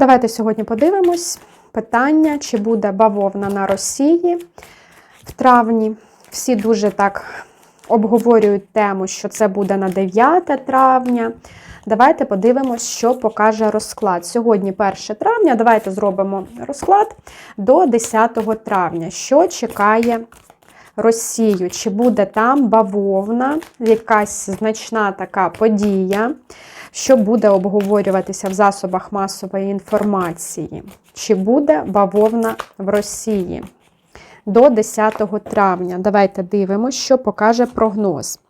Давайте сьогодні подивимось питання, чи буде бавовна на Росії в травні. Всі дуже так обговорюють тему, що це буде на 9 травня. Давайте подивимось, що покаже розклад. Сьогодні 1 травня. Давайте зробимо розклад до 10 травня. Що чекає Росію? Чи буде там бавовна, якась значна така подія? Що буде обговорюватися в засобах масової інформації, чи буде бавовна в Росії до 10 травня. Давайте дивимося, що покаже прогноз.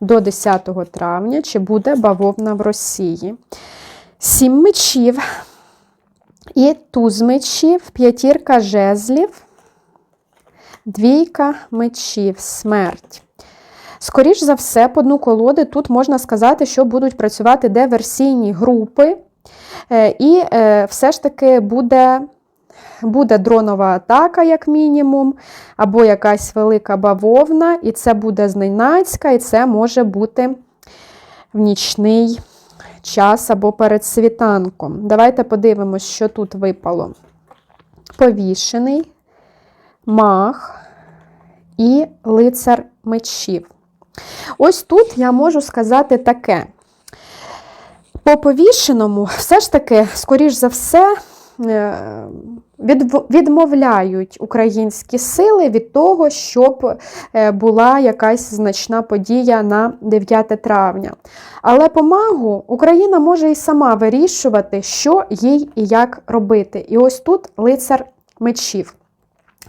До 10 травня, чи буде бавовна в Росії. Сім мечів і туз мечів, п'ятірка жезлів, двійка мечів, смерть. Скоріш за все, по дну колоди тут можна сказати, що будуть працювати диверсійні групи, е, і е, все ж таки буде буде дронова атака, як мінімум, або якась велика бавовна, і це буде зненацька, і це може бути в нічний час або перед світанком. Давайте подивимось, що тут випало. Повішений, мах і лицар мечів. Ось тут я можу сказати таке. По повішеному, все ж таки, скоріш за все, е, відмовляють українські сили від того, щоб е, була якась значна подія на 9 травня. Але по магу Україна може і сама вирішувати, що їй і як робити. І ось тут лицар мечів.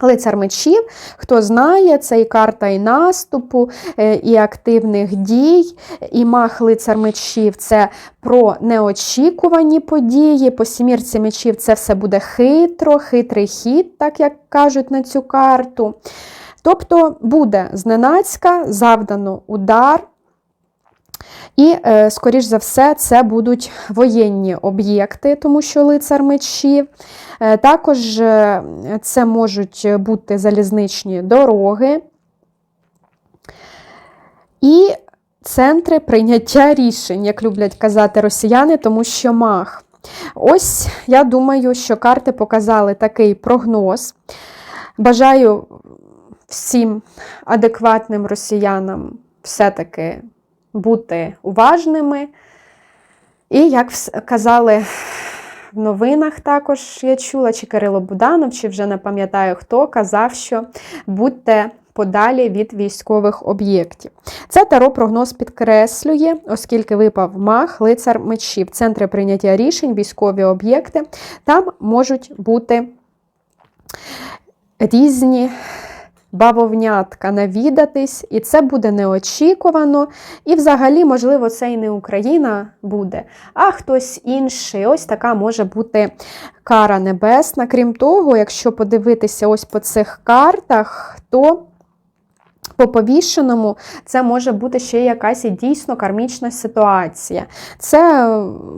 Лицар мечів, хто знає, це і карта і наступу, е, і активних дій, і мах лицар мечів це про неочікувані події. По сімірці мечів це все буде хитро, хитрий хід, так як кажуть на цю карту. Тобто буде зненацька, завдано удар. І, е, скоріш за все, це будуть воєнні об'єкти, тому що лицар мечів. Е, також е, це можуть бути залізничні дороги і центри прийняття рішень, як люблять казати росіяни, тому що мах. Ось, я думаю, що карти показали такий прогноз. Бажаю всім адекватним росіянам все-таки бути уважними. І, як казали в новинах, також я чула, чи Кирило Буданов, чи вже не пам'ятаю хто, казав, що будьте подалі від військових об'єктів. Це таро прогноз підкреслює, оскільки випав мах, лицар мечів, центри прийняття рішень, військові об'єкти. Там можуть бути різні бавовнятка навідатись, і це буде неочікувано. І, взагалі, можливо, це і не Україна буде, а хтось інший. Ось така може бути кара небесна. Крім того, якщо подивитися ось по цих картах, то по повішеному це може бути ще якась і дійсно кармічна ситуація. Це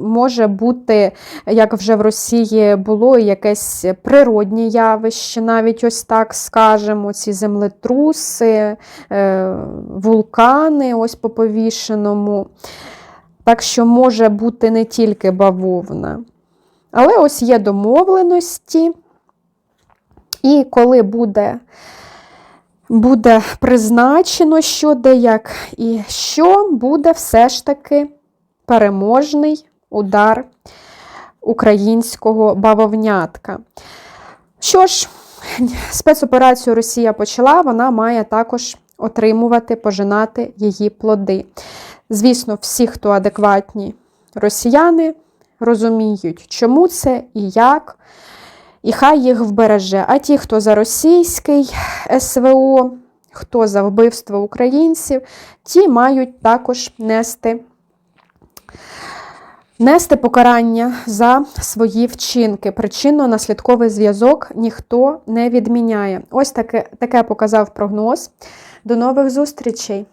може бути, як вже в Росії було, якесь природнє явище, навіть ось так скажемо, ці землетруси, е, вулкани, ось по повішеному. Так що може бути не тільки бавовна. Але ось є домовленості, і коли буде буде призначено, що де як, і що буде все ж таки переможний удар українського бавовнятка. Що ж, спецоперацію Росія почала, вона має також отримувати, пожинати її плоди. Звісно, всі, хто адекватні росіяни, розуміють, чому це і як і хай їх вбереже. А ті, хто за російський СВО, хто за вбивство українців, ті мають також нести. Нести покарання за свої вчинки. Причинно-наслідковий зв'язок ніхто не відміняє. Ось таке, таке показав прогноз. До нових зустрічей!